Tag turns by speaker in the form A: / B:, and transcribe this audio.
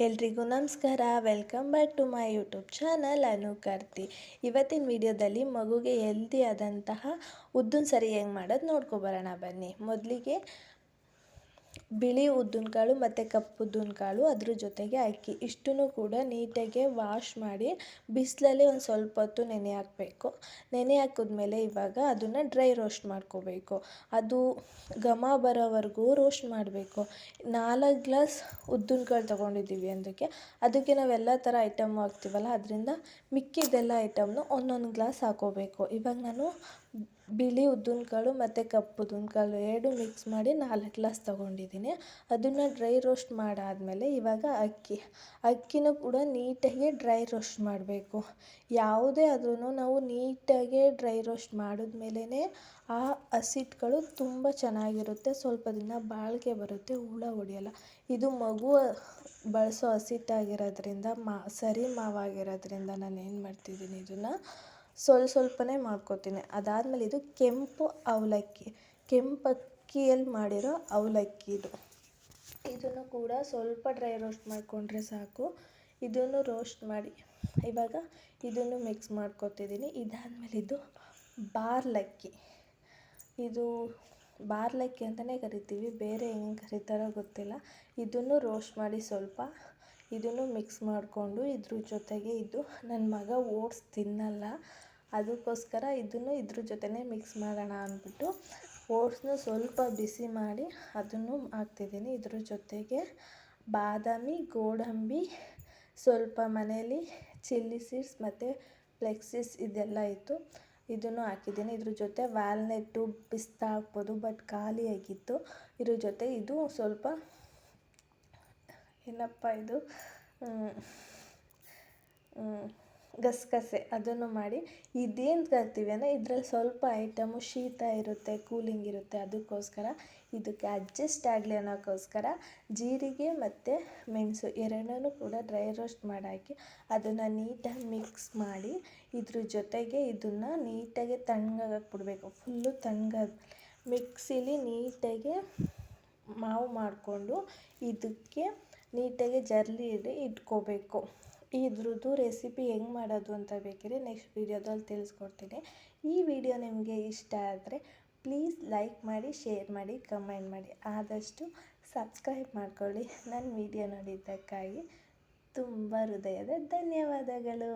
A: ಎಲ್ರಿಗೂ ನಮಸ್ಕಾರ. Welcome back to my YouTube channel Anukarti ಇವತ್ತಿನ ವಿಡಿಯೋದಲ್ಲಿ ಮಗುಗೆ ಹೆಲ್ದಿ ಆದಂತಹ ಉದ್ದಿನ ಸರಿ ಹೆಂಗೆ ಮಾಡೋದು ನೋಡ್ಕೊಬರೋಣ ಬನ್ನಿ. ಮೊದಲಿಗೆ ಬಿಳಿ ಉದ್ದಿನ ಕಾಳು ಮತ್ತು ಕಪ್ಪು ಉದ್ದಿನ ಕಾಳು ಅದ್ರ ಜೊತೆಗೆ ಅಕ್ಕಿ. ಇಷ್ಟನ್ನು ಕೂಡ ನೀಟಾಗಿ ವಾಶ್ ಮಾಡಿ ಬಿಸಿಲಲ್ಲಿ ಒಂದು ಸ್ವಲ್ಪ ಹೊತ್ತು ನೆನೆ ಹಾಕಬೇಕು. ನೆನೆ ಹಾಕಿದ್ಮೇಲೆ ಇವಾಗ ಅದನ್ನು ಡ್ರೈ ರೋಸ್ಟ್ ಮಾಡ್ಕೋಬೇಕು. ಅದು ಘಮ ಬರೋವರೆಗೂ ರೋಸ್ಟ್ ಮಾಡಬೇಕು. ನಾಲ್ಕು ಗ್ಲಾಸ್ ಉದ್ದಿನ ಕಾಳು ತೊಗೊಂಡಿದ್ದೀವಿ ಅದಕ್ಕೆ ಅದಕ್ಕೆ ನಾವೆಲ್ಲ ಥರ ಐಟಮ್ ಹಾಕ್ತೀವಲ್ಲ, ಅದರಿಂದ ಮಿಕ್ಕಿದ್ದೆಲ್ಲ ಐಟಮ್ನು ಒಂದೊಂದು ಗ್ಲಾಸ್ ಹಾಕೋಬೇಕು. ಇವಾಗ ನಾನು ಬಿಳಿ ಉದ್ದಿನ ಕಾಳು ಮತ್ತು ಕಪ್ಪು ಉದ್ದಿನ ಕಾಳು ಎರಡು ಮಿಕ್ಸ್ ಮಾಡಿ ನಾಲ್ಕು ಗ್ಲಾಸ್ ತೊಗೊಂಡಿದ್ದೀನಿ. ಅದನ್ನು ಡ್ರೈ ರೋಸ್ಟ್ ಮಾಡಾದಮೇಲೆ ಇವಾಗ ಅಕ್ಕಿ. ಅಕ್ಕಿನೂ ಕೂಡ ನೀಟಾಗಿ ಡ್ರೈ ರೋಸ್ಟ್ ಮಾಡಬೇಕು. ಯಾವುದೇ ಆದ್ರೂ ನಾವು ನೀಟಾಗಿ ಡ್ರೈ ರೋಸ್ಟ್ ಮಾಡಿದ್ಮೇಲೇ ಆ ಹಸಿಟ್ಟುಗಳು ತುಂಬ ಚೆನ್ನಾಗಿರುತ್ತೆ. ಸ್ವಲ್ಪ ದಿನ ಬಾಳಿಕೆ ಬರುತ್ತೆ, ಹುಳ ಹೊಡೆಯಲ್ಲ. ಇದು ಮಗು ಬಳಸೋ ಹಸಿಟ್ಟಾಗಿರೋದ್ರಿಂದ ಮಾ, ಸರಿ ಮಾವಾಗಿರೋದ್ರಿಂದ ನಾನು ಏನು ಮಾಡ್ತಿದ್ದೀನಿ ಇದನ್ನು ಸ್ವಲ್ಪ ಸ್ವಲ್ಪನೇ ಮಾಡ್ಕೋತೀನಿ. ಅದಾದಮೇಲೆ ಇದು ಕೆಂಪು ಅವಲಕ್ಕಿ. ಕೆಂಪು ಅಕ್ಕಿಯಲ್ಲಿ ಮಾಡಿರೋ ಅವಲಕ್ಕಿ ಇದು. ಇದನ್ನು ಕೂಡ ಸ್ವಲ್ಪ ಡ್ರೈ ರೋಸ್ಟ್ ಮಾಡಿಕೊಂಡ್ರೆ ಸಾಕು. ಇದನ್ನು ರೋಸ್ಟ್ ಮಾಡಿ. ಇವಾಗ ಇದನ್ನು ಮಿಕ್ಸ್ ಮಾಡ್ಕೊತಿದ್ದೀನಿ. ಇದಾದಮೇಲೆ ಇದು ಬಾರ್ಲಕ್ಕಿ. ಇದು ಬಾರ್ಲಕ್ಕಿ ಅಂತಲೇ ಕರಿತೀವಿ. ಬೇರೆ ಹೆಂಗೆ ಕರಿತಾರೋ ಗೊತ್ತಿಲ್ಲ. ಇದನ್ನು ರೋಸ್ಟ್ ಮಾಡಿ ಸ್ವಲ್ಪ ಇದನ್ನು ಮಿಕ್ಸ್ ಮಾಡಿಕೊಂಡು ಇದ್ರ ಜೊತೆಗೆ ಇದು ನನ್ನ ಮಗ ಓಟ್ಸ್ ತಿನ್ನಲ್ಲ. ಅದಕ್ಕೋಸ್ಕರ ಇದನ್ನು ಇದ್ರ ಜೊತೆನೇ ಮಿಕ್ಸ್ ಮಾಡೋಣ ಅಂದ್ಬಿಟ್ಟು ಓಟ್ಸ್ನ ಸ್ವಲ್ಪ ಬಿಸಿ ಮಾಡಿ ಅದನ್ನು ಹಾಕ್ತಿದ್ದೀನಿ. ಇದ್ರ ಜೊತೆಗೆ ಬಾದಾಮಿ, ಗೋಡಂಬಿ, ಸ್ವಲ್ಪ ಮನೇಲಿ ಚಿಲ್ಲಿ ಸೀಡ್ಸ್ ಮತ್ತು ಫ್ಲೆಕ್ಸಿಸ್ ಇದೆಲ್ಲ ಇತ್ತು. ಇದನ್ನು ಹಾಕಿದ್ದೀನಿ. ಇದ್ರ ಜೊತೆ ವ್ಯಾಲ್ನೆಟ್ಟು ಪಿಸ್ತಾ ಹಾಕ್ಬೋದು ಬಟ್ ಖಾಲಿಯಾಗಿತ್ತು. ಇದ್ರ ಜೊತೆ ಇದು ಸ್ವಲ್ಪ ಏನಪ್ಪ ಇದು? ಗಸಗಸೆ. ಅದನ್ನು ಮಾಡಿ ಇದೇನು ಹಾಕ್ತೀವಿ ಅಂದರೆ ಇದರಲ್ಲಿ ಸ್ವಲ್ಪ ಐಟಮು ಶೀತ ಇರುತ್ತೆ, ಕೂಲಿಂಗ್ ಇರುತ್ತೆ. ಅದಕ್ಕೋಸ್ಕರ ಇದಕ್ಕೆ ಅಡ್ಜಸ್ಟ್ ಆಗಲಿ ಅನ್ನೋಕ್ಕೋಸ್ಕರ ಜೀರಿಗೆ ಮತ್ತು ಮೆಣಸು ಎರಡನ್ನೂ ಕೂಡ ಡ್ರೈ ರೋಸ್ಟ್ ಮಾಡಿ ಹಾಕಿ ಅದನ್ನು ನೀಟಾಗಿ ಮಿಕ್ಸ್ ಮಾಡಿ ಇದ್ರ ಜೊತೆಗೆ ಇದನ್ನು ನೀಟಾಗಿ ತಣ್ಣಗಾಗಕ್ಕೆ ಬಿಡಬೇಕು ಫುಲ್ಲು ತಣ್ಣಗಾದ್ಮೇಲೆ ಮಿಕ್ಸಿಲಿ ನೀಟಾಗಿ ಮಾವು ಮಾಡಿಕೊಂಡು ಇದಕ್ಕೆ ನೀಟಾಗಿ ಜರ್ಲಿ ಇಟ್ಕೋಬೇಕು. ಇದ್ರದ್ದು ರೆಸಿಪಿ ಹೆಂಗೆ ಮಾಡೋದು ಅಂತ ಬೇಕಿದ್ರೆ ನೆಕ್ಸ್ಟ್ ವೀಡಿಯೋದಲ್ಲಿ ತಿಳಿಸ್ಕೊಡ್ತೀನಿ. ಈ ವಿಡಿಯೋ ನಿಮಗೆ ಇಷ್ಟ ಆದರೆ ಪ್ಲೀಸ್ ಲೈಕ್ ಮಾಡಿ ಶೇರ್ ಮಾಡಿ ಕಮೆಂಟ್ ಮಾಡಿ. ಆದಷ್ಟು ಸಬ್ಸ್ಕ್ರೈಬ್ ಮಾಡ್ಕೊಳ್ಳಿ ನನ್ನ ವಿಡಿಯೋ ನೋಡಿದ್ದಕ್ಕಾಗಿ. ತುಂಬ ಹೃದಯದ ಧನ್ಯವಾದಗಳು.